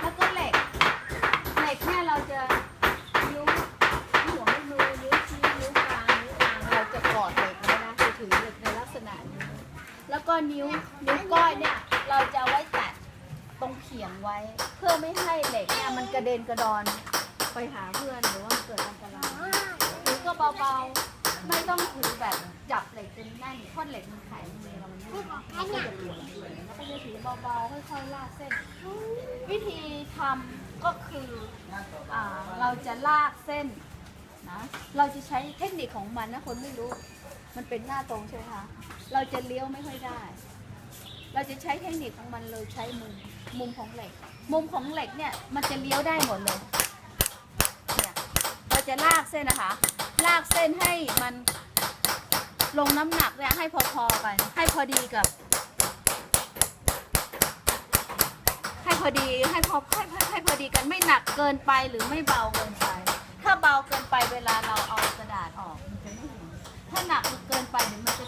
แล้วก็เหล็ก เหล็กเนี่ยเราจะยุ้วหัวไม่มือยุ้วชี้ยุ้วกลางยุ้วกลางเราจะกอดเหล็กนะคะจะถือเหล็กในลักษณะนี้ แล้วก็นิ้วนิ้วก้อยเนี่ยเราจะไว้ตัดตรงเขียงไว้ เพื่อไม่ให้เหล็กเนี่ยมันกระเด็นกระดอนไปหาเพื่อนหรือว่าเกิดอันตรายถือก็เบาๆ ไม่ต้องถือแบบ จันแน่นเหล็กมันแข็งมือเรามันไม่มันก็จะปวดแล้วก็จะถือเบาๆค่อยๆลากเส้น วิธีทำก็คืออ่าเราจะลากเส้นนะเราจะใช้เทคนิคของมันนะคนไม่รู้ มันเป็นหน้าตรงใช่ไหมคะเราจะเลี้ยวไม่ค่อยได้ เราจะใช้เทคนิคของมันเลยใช้มุมมุมของเหล็ก มุมของเหล็กเนี่ยมันจะเลี้ยวได้หมดเลยเนี่ยเราจะลากเส้นนะคะ ลากเส้นให้มัน ลงน้ำหนักเนี่ยให้พอๆกัน ให้พอดีกับ ให้พอดีให้พอให้ให้ให้พอดีกันไม่หนักเกินไปหรือไม่เบาเกินไป ถ้าเบาเกินไปเวลาเราเอากระดาษออกมันจะไม่เห็นถ้าหนักเกินไปเดี๋ยวมันจะ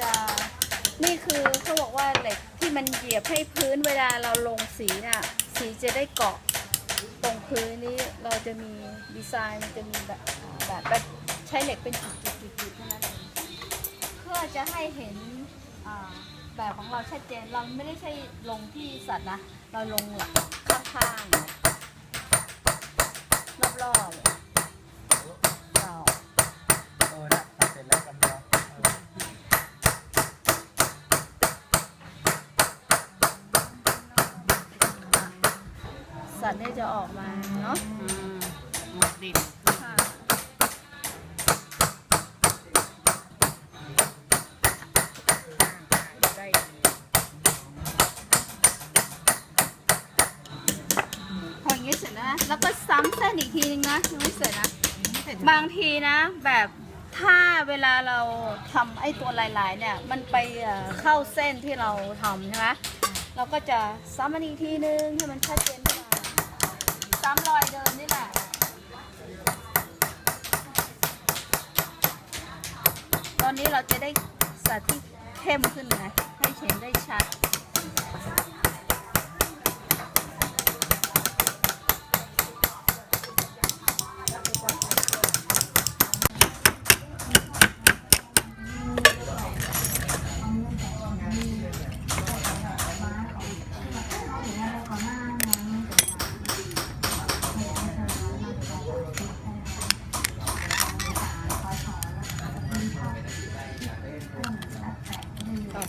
จะนี่คือเขาบอกว่าเหล็กที่มันเหยียบให้พื้นเวลาเราลงสีน่ะ สีจะได้เกาะตรงพื้นนี้เราจะมีดีไซน์มันจะมีแบบแบบแบบใช้เหล็กเป็นจุดๆๆเท่านั้นเองเพื่อจะให้เห็นแบบของเราชัดเจนเราไม่ได้ใช่ลงที่สัตว์นะ เราลงหลังข้างๆรอบๆเรา เออนะทำเสร็จแล้วกันเนาะเออ สัตว์เนี่ยจะออกมาเนาะหมดดินค่ะได้พออย่างนี้เสร็จแล้วนะแล้วก็ซ้ำเส้นอีกทีนึงนะยังไม่เสร็จนะไม่เสร็จบางทีนะแบบถ้าเวลาเราทำไอ้ตัวลายๆเนี่ย มันไปเอ่อเข้าเส้นที่เราทำใช่ไหมเราก็จะซ้ำมันอีกทีนึงให้มันชัดเจนขึ้นมา ซ้ำรอยเดิมนี่แหละ ตอนนี้เราจะได้สัตว์ที่เข้มขึ้นนะ ให้เห็นได้ชัด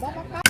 ต่อ